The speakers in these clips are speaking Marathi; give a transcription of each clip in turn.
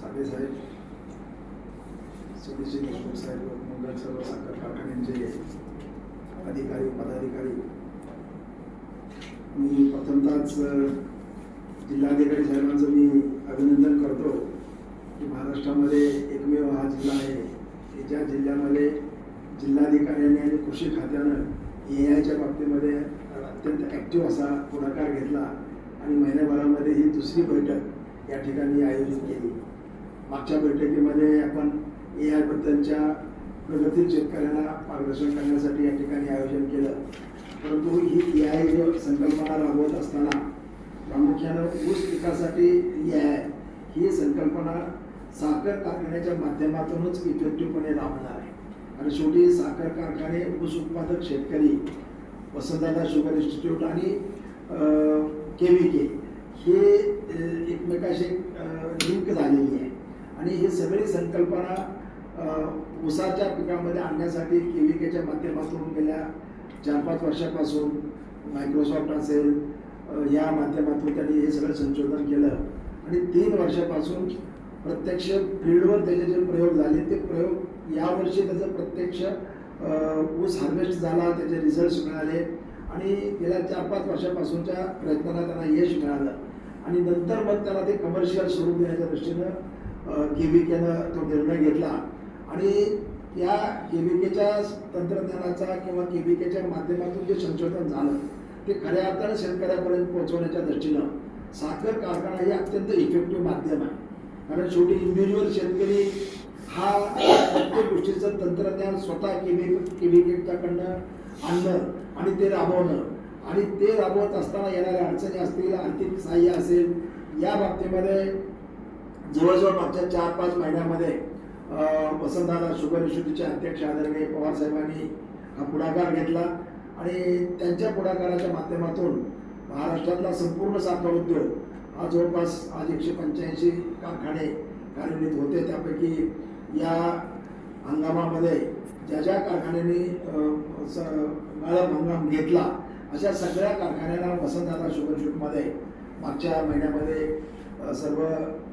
साठे साहेब सुनीलजी देशमुख साहेब मंगल सर्व साखर कारखान्यांचे अधिकारी पदाधिकारी. मी प्रथमतःच जिल्हाधिकारी साहेबांचं मी अभिनंदन करतो की महाराष्ट्रामध्ये एकमेव हा जिल्हा आहे. की ज्या जिल्ह्यामध्ये जिल्हाधिकाऱ्यांनी आणि कृषी खात्यानं ए आयच्या बाबतीमध्ये अत्यंत ॲक्टिव्ह असा पुढाकार घेतला आणि महिन्याभरामध्ये ही दुसरी बैठक या ठिकाणी आयोजित केली. मागच्या बैठकीमध्ये आपण ए आयबद्दलच्या प्रगतील शेतकऱ्यांना मार्गदर्शन करण्यासाठी या ठिकाणी आयोजन केलं. परंतु ही ए आय संकल्पना राबवत असताना प्रामुख्यानं ऊस पिकासाठी ए आय ही संकल्पना साखर कारखान्याच्या माध्यमातूनच इफेक्टिव्हपणे राबणार आहे. आणि शेवटी साखर कारखाने ऊस उत्पादक शेतकरी वसंतदादा शुगर इन्स्टिट्यूट आणि के व्ही के हे एकमेकाशी लिंक झालेली आहे. आणि ही सगळी संकल्पना ऊसाच्या पिकामध्ये आणण्यासाठी के केच्या माध्यमातून गेल्या चार पाच वर्षापासून मायक्रोसॉफ्ट असेल या माध्यमातून त्यांनी हे सगळं संशोधन केलं. आणि तीन वर्षापासून प्रत्यक्ष फील्डवर त्याचे जे प्रयोग झाले ते प्रयोग यावर्षी त्याचं प्रत्यक्ष ऊस हार्वेस्ट झाला त्याचे रिझल्ट्स मिळाले. आणि गेल्या चार पाच वर्षापासूनच्या प्रयत्नाला त्यांना यश मिळालं. आणि नंतर मग त्याला ते कमर्शियल स्वरूप देण्याच्या दृष्टीनं के व्ही केनं तो निर्णय घेतला. आणि या के व्ही केच्या तंत्रज्ञानाचा किंवा के व्ही केच्या माध्यमातून जे संशोधन झालं ते खऱ्या अर्थाने शेतकऱ्यापर्यंत पोहोचवण्याच्या दृष्टीनं साखर कारखाना हे अत्यंत इफेक्टिव्ह माध्यम आहे. कारण शेवटी इंडिव्हिज्युअल शेतकरी हा प्रत्येक गोष्टीचं तंत्रज्ञान स्वतः केव्ही केव्ही केच्याकडनं आणणं आणि ते राबवणं आणि ते राबवत असताना येणाऱ्या अडचणी असतील आर्थिक सहाय्य असेल या बाबतीमध्ये जवळजवळ मागच्या चार पाच महिन्यामध्ये वसंतदादा शुगर इन्स्टिट्यूटचे अध्यक्ष आदरणीय पवार साहेबांनी हा पुढाकार घेतला आणि त्यांच्या पुढाकाराच्या माध्यमातून महाराष्ट्रातला संपूर्ण साखर उद्योग हा जवळपास आज एकशे पंच्याऐंशी कारखाने कार्यान्वित होते. त्यापैकी या हंगामामध्ये ज्या ज्या कारखान्यांनी स- गाळप हंगाम घेतला अशा सगळ्या कारखान्यांना वसंतदादा शुगर इन्स्टिट्यूटमध्ये मागच्या महिन्यामध्ये सर्व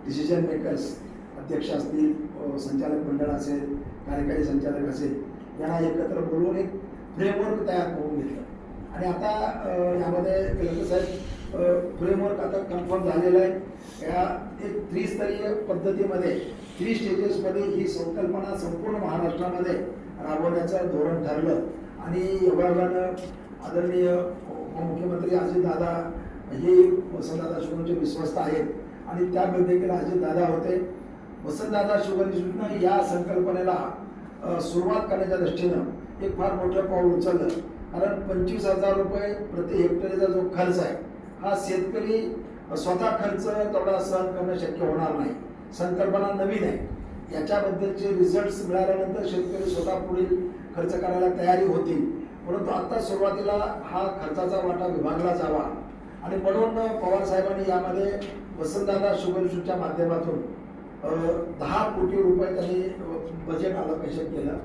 डिसिजन मेकर्स अध्यक्ष असतील संचालक मंडळ असेल कार्यकारी संचालक असेल यांना एकत्र बोलवून एक फ्रेमवर्क तयार करून घेतलं. आणि आता यामध्ये साहेब फ्रेमवर्क आता कन्फर्म झालेलं आहे. या एक त्रिस्तरीय पद्धतीमध्ये थ्री स्टेजेसमध्ये ही संकल्पना संपूर्ण महाराष्ट्रामध्ये राबवण्याचं धोरण ठरलं. आणि योगायोगानं आदरणीय मुख्यमंत्री अजितदादा हे वसंतदादा शिवचे विश्वस्त आहेत. आणि त्यामध्ये देखील अजितदादा होते. वसंतदादा शुगर या संकल्पनेला सुरुवात करण्याच्या दृष्टीनं एक फार मोठं पाऊल उचललं. कारण पंचवीस हजार रुपये प्रति हेक्टरीचा जो खर्च आहे हा शेतकरी स्वतः खर्च तेवढा सहन करणं शक्य होणार नाही. संकल्पना नवीन आहे. याच्याबद्दलचे रिझल्ट्स मिळाल्यानंतर शेतकरी स्वतः पुढील खर्च करायला तयारी होतील. परंतु आत्ता सुरुवातीला हा खर्चाचा वाटा विभागला जावा. आणि म्हणून पवार साहेबांनी यामध्ये वसंतदादा शुगर इन्स्टिट्यूटच्या माध्यमातून दहा कोटी रुपये त्यांनी बजेट अलोकेशन केलं.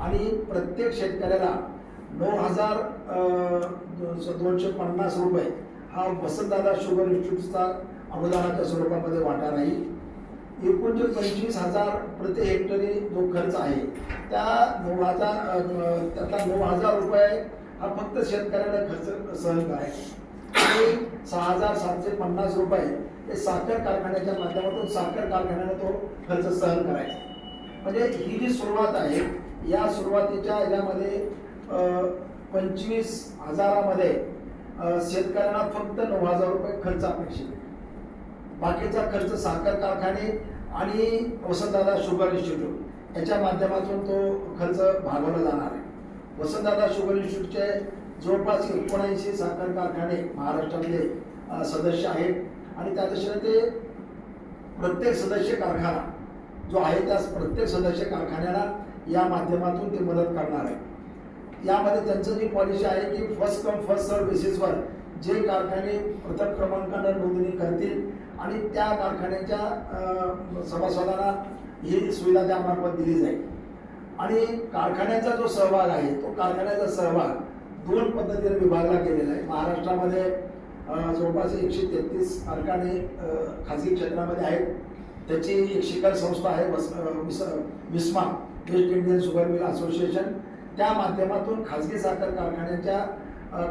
आणि प्रत्येक शेतकऱ्याला नऊ हजार दोनशे पन्नास रुपये हा वसंतदादा शुगर इन्स्टिट्यूटचा अनुदानाच्या स्वरूपामध्ये वाटा राहील एकूण जे पंचवीस हजार प्रति हेक्टरी जो खर्च आहे त्या नऊ हजार त्यातला नऊ हजार रुपये हा फक्त शेतकऱ्याला खर्च सहन आहे. आणि सहा हजार सातशे पन्नास रुपये हे साखर कारखान्याच्या माध्यमातून साखर कारखान्याने तो खर्च सहन करायचा. म्हणजे ही जी सुरुवात आहे या सुरुवातीच्या यामध्ये पंचवीस हजारामध्ये शेतकऱ्यांना फक्त नऊ हजार रुपये खर्च अपेक्षित आहे. बाकीचा खर्च साखर कारखाने आणि वसंतदादा शुगर इन्स्टिट्यूट याच्या माध्यमातून तो खर्च भागवला जाणार आहे. वसंतदादा शुगर इन्स्टिट्यूटचे जवळपास एकोणऐंशी साखर कारखाने महाराष्ट्रातले सदस्य आहेत. आणि त्या दिशेने ते प्रत्येक सदस्य कारखाना जो आहे त्या प्रत्येक सदस्य कारखान्याला या माध्यमातून ते मदत करणार आहे. यामध्ये त्यांचं जी पॉलिसी आहे की फर्स्ट कम फर्स्ट सर्व बेसिसवर जे कारखाने प्रथम क्रमांकानं नोंदणी करतील आणि त्या कारखान्याच्या सभासदांना ही सुविधा त्यामार्फत दिली जाईल. आणि कारखान्याचा जो सहभाग आहे तो कारखान्याचा सहभाग दोन पद्धतीने विभागला गेलेला आहे. महाराष्ट्रामध्ये जवळपास एकशे तेहतीस कारखाने खाजगी क्षेत्रामध्ये आहेत. त्याची एक शिखर संस्था आहे वस मिस विस विस्मा West Indian sugar mill association. त्या माध्यमातून खाजगी साखर कारखान्याच्या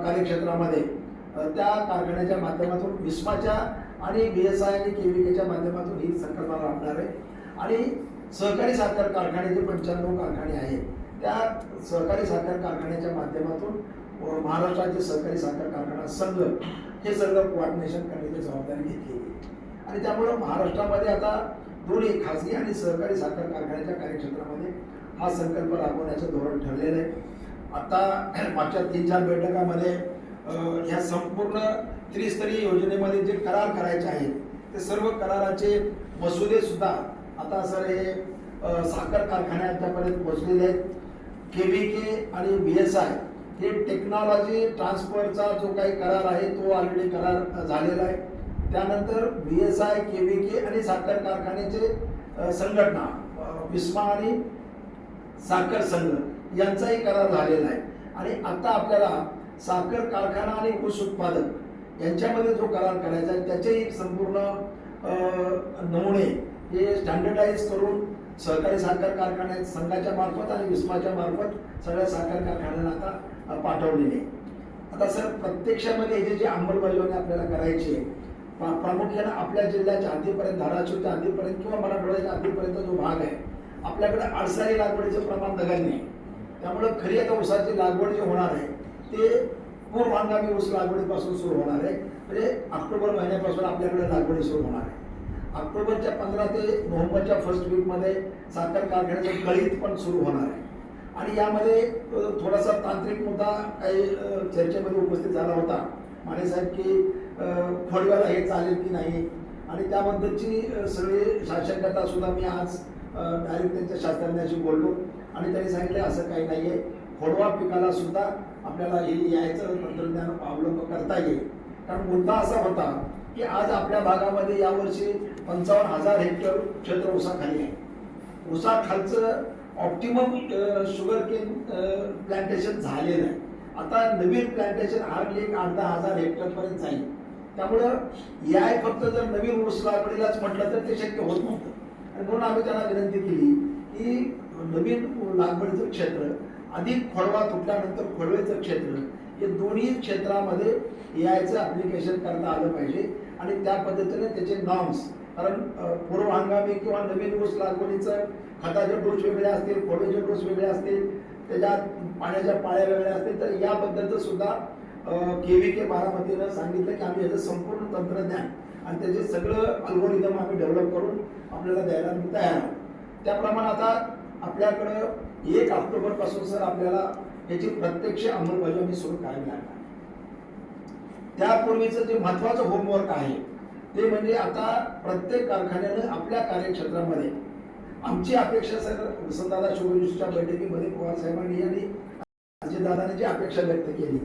कार्यक्षेत्रामध्ये त्या कारखान्याच्या माध्यमातून विस्माच्या आणि बी एस आय आणि के व्ही केच्या माध्यमातून ही संकल्पना राबणार आहे. आणि सहकारी साखर कारखाने जे पंच्याण्णव कारखाने आहेत त्या सहकारी साखर कारखान्याच्या माध्यमातून महाराष्ट्राचे सहकारी साखर कारखाना संघ हे सगळं कोऑर्डिनेशन करण्याची जबाबदारी घेतली आणि त्यामुळं महाराष्ट्रामध्ये आता दोन्ही खाजगी आणि सहकारी साखर कारखान्याच्या कार्यक्षेत्रामध्ये हा संकल्प राबवण्याचं धोरण ठरलेलं आहे. आता मागच्या तीन चार बैठकामध्ये ह्या संपूर्ण त्रिस्तरीय योजनेमध्ये जे करार करायचे आहेत ते सर्व कराराचे मसुदे सुद्धा आता सर हे साखर कारखान्याच्यापर्यंत पोहोचलेले आहेत. के व्ही के आणि बी एस आय हे टेक्नॉलॉजी ट्रान्सफरचा जो काही करार आहे तो ऑलरेडी करार झालेला आहे. त्यानंतर B S I K V K आणि साखर कारखान्याचे संघटना विस्मा आणि साखर संघ यांचाही करार झालेला आहे. आणि आता आपल्याला साखर कारखाना आणि ऊस उत्पादक यांच्यामध्ये जो करार करायचा आहे त्याचेही संपूर्ण नमुने हे स्टँडर्डाईज करून सहकारी साखर कारखान्या संघाच्या मार्फत आणि विस्माच्या मार्फत सगळ्या साखर कारखान्यांना आता पाठवलेले. आता सर प्रत्यक्षामध्ये हे जे अंमलबजावणी आपल्याला करायची आहे प्रामुख्यानं आपल्या जिल्ह्याच्या हद्दीपर्यंत धाराशिवच्या हद्दीपर्यंत किंवा मराठवाड्याच्या हद्दीपर्यंत जो भाग आहे आपल्याकडे अडसाळी लागवडीचं प्रमाण नगण्य आहे त्यामुळं खरी आता ऊसाची लागवड जी होणार आहे ते पूर्व हंगामी ऊस लागवडीपासून सुरू होणार आहे. म्हणजे ऑक्टोबर महिन्यापासून आपल्याकडे लागवडी सुरू होणार आहे. ऑक्टोबरच्या पंधरा ते नोव्हेंबरच्या फर्स्ट वीकमध्ये साखर कारखान्याचं गळीत पण सुरू होणार आहे. आणि यामध्ये थोडासा तांत्रिक मुद्दा काही चर्चेमध्ये उपस्थित झाला होता. माने साहेब की खोडव्याला हे चालेल की नाही? आणि त्याबद्दलची सगळी शासनकर्ता सुद्धा मी आज डायरेक्ट त्यांच्या शास्त्रज्ञाशी बोललो. आणि त्यांनी सांगितलं असं काही नाही आहे खोडवा पिकाला सुद्धा आपल्याला हे यायचं तंत्रज्ञान अवलंब करता येईल. कारण मुद्दा असा होता की आज आपल्या भागामध्ये यावर्षी पंचावन्न हजार हेक्टर क्षेत्र उसाखाली आहे. उसाखालचं ऑप्टिमम शुगर केन प्लांटेशन झालेलं आहे. आता नवीन प्लांटेशन हार्डली एक आठ दहा हजार हेक्टरपर्यंत जाईल. त्यामुळं याय फक्त जर नवीन ऊस लागवडीलाच म्हटलं तर ते शक्य होत नव्हतं. आणि म्हणून आम्ही त्यांना विनंती केली की नवीन लागवडीचं क्षेत्र अधिक खोडवा तुटल्यानंतर खोडवेचं क्षेत्र हे दोन्ही क्षेत्रामध्ये यायचं ॲप्लिकेशन करता आलं पाहिजे. आणि त्या पद्धतीने त्याचे नॉर्म्स कारण पूर्व हंगामी किंवा नवीन ऊस लागवडीचं खताचे डोस वेगळे असतील खोडवेचे डोस वेगळे असतील त्याच्यात पाण्याच्या पाळ्या वेगळ्या असतील तर याबद्दलचं सुद्धा के व्ही के बारामतीनं सांगितलं की आम्ही याचं संपूर्ण तंत्रज्ञान आणि त्याचे सगळं अल्गोरिदम आम्ही डेव्हलप करून आपल्याला द्यायला तयार आहोत. त्याप्रमाणे आता आपल्याकडं एक ऑक्टोबरपासून सर आपल्याला याची प्रत्यक्ष अंमलबजावणी सुरू करावी लागणार. त्यापूर्वीचं जे महत्वाचं होमवर्क आहे ते म्हणजे आता प्रत्येक कारखान्यानं आपल्या कार्यक्षेत्रामध्ये आमची अपेक्षा सर वसंतदादा शिवजूच्या बैठकीमध्ये पवार साहेबांनी आणि अजितदादांनी जी अपेक्षा व्यक्त केली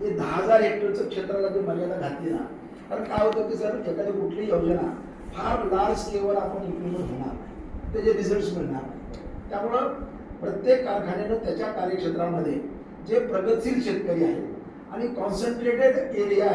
ते दहा हजार हेक्टरचं क्षेत्राला जी मर्यादा घातली ना कारण काय होतं की सर एखादी कुठली योजना फार लार्ज स्केलवर आपण इम्प्लिमेंट होणार त्याचे रिझल्ट मिळणार. त्यामुळं प्रत्येक कारखान्यानं त्याच्या कार्यक्षेत्रामध्ये जे प्रगतशील शेतकरी आहेत आणि कॉन्सन्ट्रेटेड एरिया आहे